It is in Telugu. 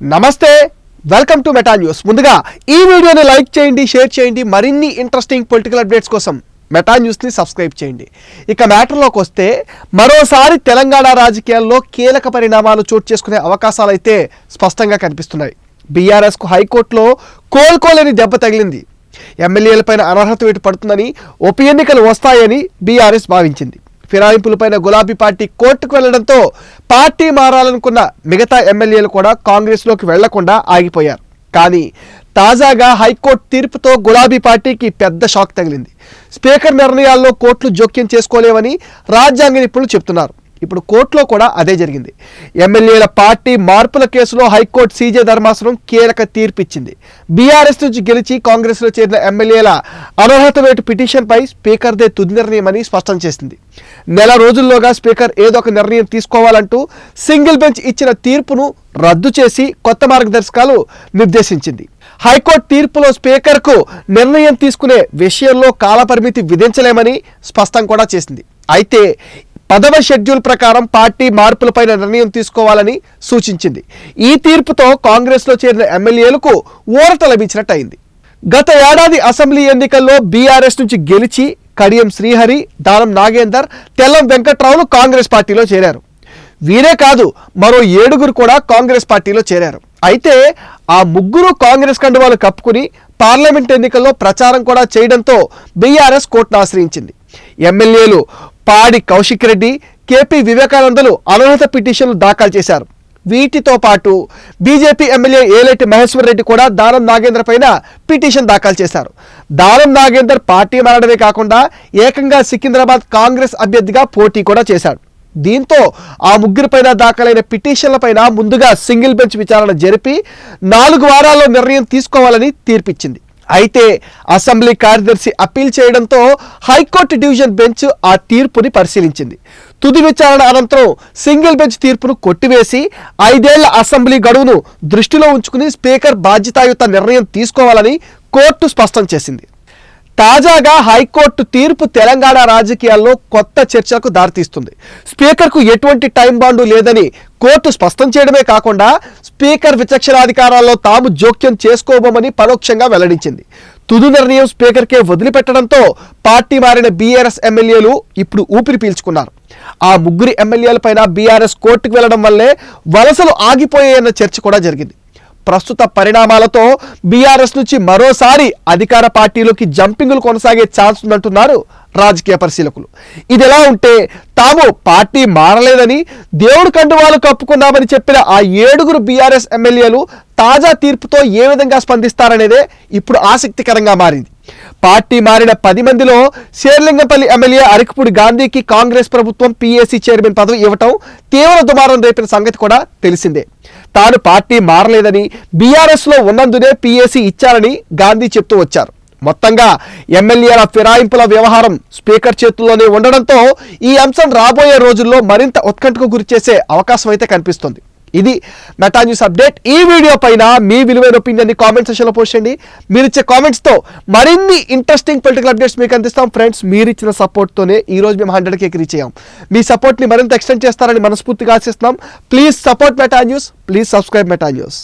నమస్తే వెల్కమ్ టు మెటా న్యూస్ ముందుగా ఈ వీడియోని లైక్ చేయండి షేర్ చేయండి మరిన్ని ఇంట్రెస్టింగ్ పొలిటికల్ అప్డేట్స్ కోసం మెటా న్యూస్ని సబ్స్క్రైబ్ చేయండి. ఇక మ్యాటర్లోకి వస్తే మరోసారి తెలంగాణ రాజకీయాల్లో కీలక పరిణామాలు చోటు చేసుకునే అవకాశాలు అయితే స్పష్టంగా కనిపిస్తున్నాయి. బీఆర్ఎస్కు హైకోర్టులో కోలుకోలేని దెబ్బ తగిలింది. ఎమ్మెల్యేలపైన అనర్హత వేటు పడుతుందని ఉప ఎన్నికలు వస్తాయని బీఆర్ఎస్ భావించింది. ఫిరాయింపులపైన గులాబీ పార్టీ కోర్టుకు వెళ్ళడంతో పార్టీ మారాలనుకున్న మిగతా ఎమ్మెల్యేలు కూడా కాంగ్రెస్లోకి వెళ్ళకుండా ఆగిపోయారు. కానీ తాజాగా హైకోర్టు తీర్పుతో గులాబీ పార్టీకి పెద్ద షాక్ తగిలింది. స్పీకర్ నిర్ణయాల్లో కోర్టులు జోక్యం చేసుకోలేవని రాజ్యాంగ నిపుణులు చెప్తున్నారు. ఇప్పుడు కోర్టులో కూడా అదే జరిగింది. ఎమ్మెల్యేల పార్టీ మార్పుల కేసులో హైకోర్టు సీజే ధర్మాసనం కీలక తీర్పు ఇచ్చింది బీఆర్ఎస్ నుంచి గెలిచి కాంగ్రెస్లో చేరిన ఎమ్మెల్యేల అనర్హత వేటు పిటిషన్పై స్పీకర్దే తుది నిర్ణయమని స్పష్టం చేసింది. నెల రోజుల్లోగా స్పీకర్ ఏదో ఒక నిర్ణయం తీసుకోవాలంటూ సింగిల్ బెంచ్ ఇచ్చిన తీర్పును రద్దు చేసి కొత్త మార్గదర్శకాలు నిర్దేశించింది. హైకోర్టు తీర్పులో స్పీకర్కు నిర్ణయం తీసుకునే విషయంలో కాలపరిమితి విధించలేమని స్పష్టం కూడా చేసింది. అయితే పదవ షెడ్యూల్ ప్రకారం పార్టీ మార్పులపైన నిర్ణయం తీసుకోవాలని సూచించింది. ఈ తీర్పుతో కాంగ్రెస్లో చేరిన ఎమ్మెల్యేలకు ఊరట లభించినట్టు అయింది గత ఏడాది అసెంబ్లీ ఎన్నికల్లో బీఆర్ఎస్ నుంచి గెలిచి కడియం శ్రీహరి దానం నాగేందర్ తెల్లం వెంకట్రావులు కాంగ్రెస్ పార్టీలో చేరారు. వీరే కాదు మరో ఏడుగురు కూడా కాంగ్రెస్ పార్టీలో చేరారు. అయితే ఆ ముగ్గురు కాంగ్రెస్ కండువాలు కప్పుకుని పార్లమెంట్ ఎన్నికల్లో ప్రచారం కూడా చేయడంతో బీఆర్ఎస్ కోర్టును ఆశ్రయించింది. ఎమ్మెల్యేలు పాడి కౌశిక్ రెడ్డి కేపీ వివేకానందలు అనర్హత పిటిషన్లు దాఖలు చేశారు. వీటితో పాటు బీజేపీ ఎమ్మెల్యే ఏలేటి మహేశ్వర్ రెడ్డి కూడా దానం నాగేందర్ పైన పిటిషన్ దాఖలు చేశారు. దానం నాగేందర్ పార్టీ మారడమే కాకుండా ఏకంగా సికింద్రాబాద్ కాంగ్రెస్ అభ్యర్థిగా పోటీ కూడా చేశాడు. దీంతో ఆ ముగ్గురిపైన దాఖలైన పిటిషన్లపైన ముందుగా సింగిల్ బెంచ్ విచారణ జరిపి నాలుగు వారాల్లో నిర్ణయం తీసుకోవాలని తీర్పిచ్చింది. అయితే అసెంబ్లీ కార్యదర్శి అప్పీల్ చేయడంతో హైకోర్టు డివిజన్ బెంచ్ ఆ తీర్పుని పరిశీలించింది. తుది విచారణ అనంతరం సింగిల్ బెంచ్ తీర్పును కొట్టివేసి ఐదేళ్ళ అసెంబ్లీ గడువును దృష్టిలో ఉంచుకుని స్పీకర్ బాధ్యతాయుత నిర్ణయం తీసుకోవాలని కోర్టు స్పష్టం చేసింది. తాజాగా హైకోర్టు తీర్పు తెలంగాణ రాజకీయాల్లో కొత్త చర్చలకు దారితీస్తుంది. స్పీకర్కు ఎటువంటి టైం బాండు లేదని కోర్టు స్పష్టం చేయడమే కాకుండా స్పీకర్ విచక్షణాధికారాల్లో తాము జోక్యం చేసుకోబోమని పరోక్షంగా వెల్లడించింది. తుది నిర్ణయం స్పీకర్కే వదిలిపెట్టడంతో పార్టీ మారిన బీఆర్ఎస్ ఎమ్మెల్యేలు ఇప్పుడు ఊపిరి పీల్చుకున్నారు. ఆ ముగ్గురి ఎమ్మెల్యేలపైన బీఆర్ఎస్ కోర్టుకు వెళ్ళడం వల్లే వలసలు ఆగిపోయాయన్న చర్చ కూడా జరిగింది. ప్రస్తుత పరిణామాలతో బీఆర్ఎస్ నుంచి మరోసారి అధికార పార్టీలోకి జంపింగ్లు కొనసాగే ఛాన్స్ ఉందంటున్నారు రాజకీయ పరిశీలకులు. ఇది ఎలా ఉంటే తాము పార్టీ మారలేదని దేవుడు కండువాలు కప్పుకున్నామని చెప్పిన ఆ ఏడుగురు బీఆర్ఎస్ ఎమ్మెల్యేలు తాజా తీర్పుతో ఏ విధంగా స్పందిస్తారనేదే ఇప్పుడు ఆసక్తికరంగా మారింది. పార్టీ మారిన పది మందిలో శేర్లింగంపల్లి ఎమ్మెల్యే అరికపూడి గాంధీకి కాంగ్రెస్ ప్రభుత్వం పీఏసీ చైర్మన్ పదవి ఇవ్వటం తీవ్ర దుమారం రేపిన సంగతి కూడా తెలిసిందే. తాను పార్టీ మారలేదని బీఆర్ఎస్లో ఉన్నందునే పీఏసీ ఇచ్చారని గాంధీ చెప్తూ వచ్చారు. మొత్తంగా ఎమ్మెల్యేల ఫిరాయింపుల వ్యవహారం స్పీకర్ చేతుల్లోనే ఉండడంతో ఈ అంశం రాబోయే రోజుల్లో మరింత ఉత్కంఠకు గురిచేసే అవకాశం అయితే కనిపిస్తుంది. ఇది మెటా న్యూస్ అప్డేట్ ఈ వీడియో పైన మీ విలువైన ఒపీనియన్ని కామెంట్ సెషన్లో పోస్ట్ చేయండి. మీరు ఇచ్చే కామెంట్స్తో మరిన్ని ఇంట్రెస్టింగ్ పొలిటికల్ అప్డేట్స్ మీకు అందిస్తాం. ఫ్రెండ్స్ మీరు ఇచ్చిన సపోర్ట్తోనే ఈ రోజు మేము హండ్రెడ్ కేక్ రీచ్ అయ్యాం. మీ సపోర్ట్ని మరింత ఎక్స్టెండ్ చేస్తారని మనస్ఫూర్తిగా ఆశిస్తున్నాం. Please support Meta news please subscribe Meta news